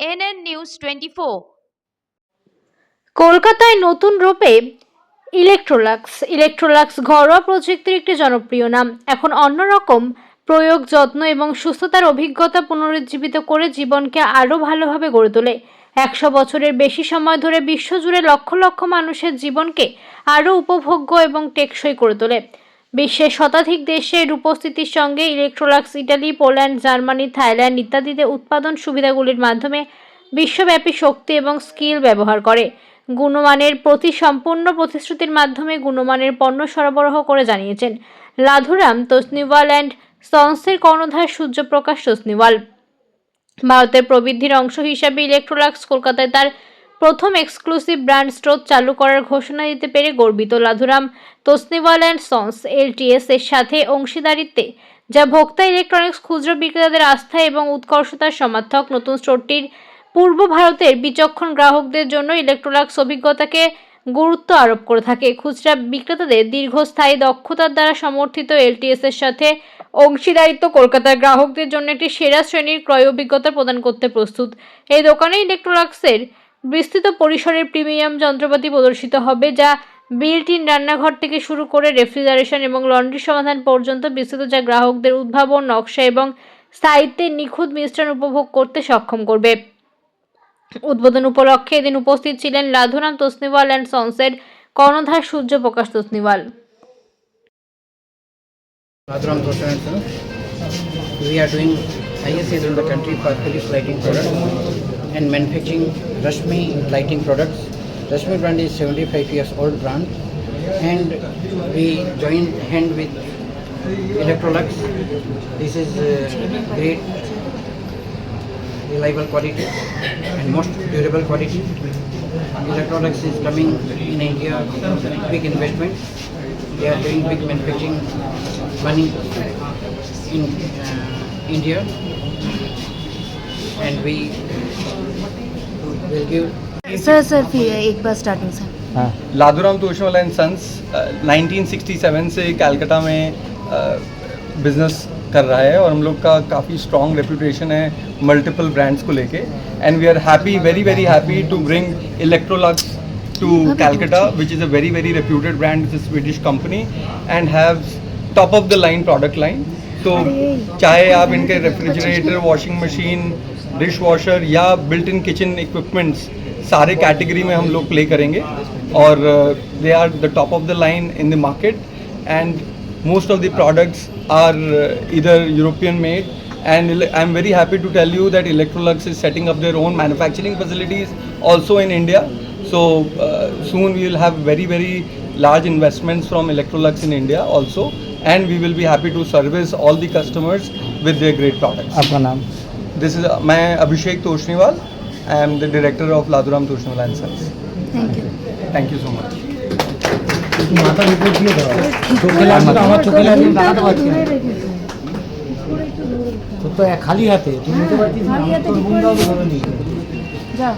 Twenty four. কলকাতায় নতুন রূপে ইলেকট্রোলাক্স। ইলেকট্রোলাক্স ঘরোয়া প্রযুক্তির একটি জনপ্রিয় নাম। এখন অন্যরকম প্রয়োগ, যত্ন এবং সুস্থতার অভিজ্ঞতা পুনরুজ্জীবিত করে জীবনকে আরও ভালোভাবে গড়ে তোলে। একশো বছরের বেশি সময় ধরে বিশ্বজুড়ে লক্ষ লক্ষ মানুষের জীবনকে আরও উপভোগ্য এবং টেকসই করে তোলে। বিশ্বের শতাধিক দেশের উপস্থিতির সঙ্গে Electrolux, Italy, Poland, Germany, Thailand ইত্যাদিতে উৎপাদন সুবিধাগুলির মাধ্যমে বিশ্বব্যাপী শক্তি এবং স্কিল ব্যবহার করে। গুণমানের প্রতি সম্পূর্ণ প্রতিশ্রুতির মাধ্যমে গুণমানের পণ্য সরবরাহ করে জানিয়েছেন লাধুরাম তসনিওয়াল অ্যান্ড সন্সের কর্ণধার সূর্যপ্রকাশ তসনিওয়াল। ভারতের প্রবৃদ্ধির অংশ হিসাবে ইলেকট্রোলাক্স কলকাতায় তার প্রথম এক্সক্লুসিভ ব্র্যান্ড স্টোর চালু করার ঘোষণা দিতে পেরে গর্বিত Ladhuram. Tosniwal and sons LTS এর সাথে অংশীদারিত্বে, যা ভোক্তা ইলেকট্রনিক্স খুচরো বিক্রেতাদের আস্থা এবং উৎকর্ষতার সমার্থক। নতুন স্টোরটির পূর্ব ভারতের বিচক্ষণ গ্রাহকদের জন্য ইলেকট্রোলাক্স অভিজ্ঞতাকে গুরুত্ব আরোপ করে থাকে। খুচরা বিক্রেতাদের দীর্ঘস্থায়ী দক্ষতার দ্বারা সমর্থিত এলটিএস এর সাথে অংশীদারিত্ব কলকাতার গ্রাহকদের জন্য একটি সেরা শ্রেণির ক্রয় অভিজ্ঞতা প্রদান করতে প্রস্তুত। এই দোকানে ইলেকট্রোলাক্সের বিস্তৃত পরিসরের প্রিমিয়াম যন্ত্রপাতি প্রদর্শিত হবে, যা বিল্ট ইন রান্নাঘর থেকে শুরু করে রেফ্রিজারেশন এবং লন্ড্রি সমাধান পর্যন্ত বিস্তৃত, যা গ্রাহকদের উদ্ভাবন, নকশা এবং স্থায়িত্বের নিখুঁত মিশ্রণ উপভোগ করতে সক্ষম করবে। উদ্বোধন উপলক্ষে এদিন উপস্থিত ছিলেন লাধুরাম তসনিওয়াল অ্যান্ড সন্সের কর্ণধার Surya Prakash Tosniwal We are doing highest sales in the country, for Philips lighting products and manufacturing Rashmi lighting products. Rashmi brand is 75 years old brand and we joined hand with Electrolux. This is uh, great reliable quality and most durable quality. Electrolux is coming in India, with big investment. They are doing big manufacturing money in uh, India and we sir sir फिर एक बार starting से लाधुराम तोशवाल and sons 1967 से कलकत्ता में business कर रहा है और हम लोग का काफ़ी स्ट्रॉन्ग रेपुटेशन है मल्टीपल ब्रांड्स को लेके and we are happy very very happy to bring Electrolux to Calcutta, which is a very very reputed brand. It's a Swedish company and has top of the line product line. तो चाहे आप इनके refrigerator washing machine dishwasher या built in kitchen equipments सारे category में हम लोग play करेंगे। और they are the top of the line in the market and most of the products are इधर European made and I am very happy to tell you that Electrolux is setting up their own manufacturing facilities also in India so soon we will have very very large investments from Electrolux in India also and we will be happy to service all the customers with their great products. आपका नाम This is uh, मैं Abhishek Toshniwal I am the director of Laduram Toshniwal and Sons. Thank you Thank you so much. মাথার উপর দিয়ে দাও চোখে লাগবে তো আমার চোখে লাগবে দাঁড়াতে পারছি না তোর তো এক খালি হাতে তুই নিতে পারছিস না তোর বোন দাও তো ধরে নিয়ে যাও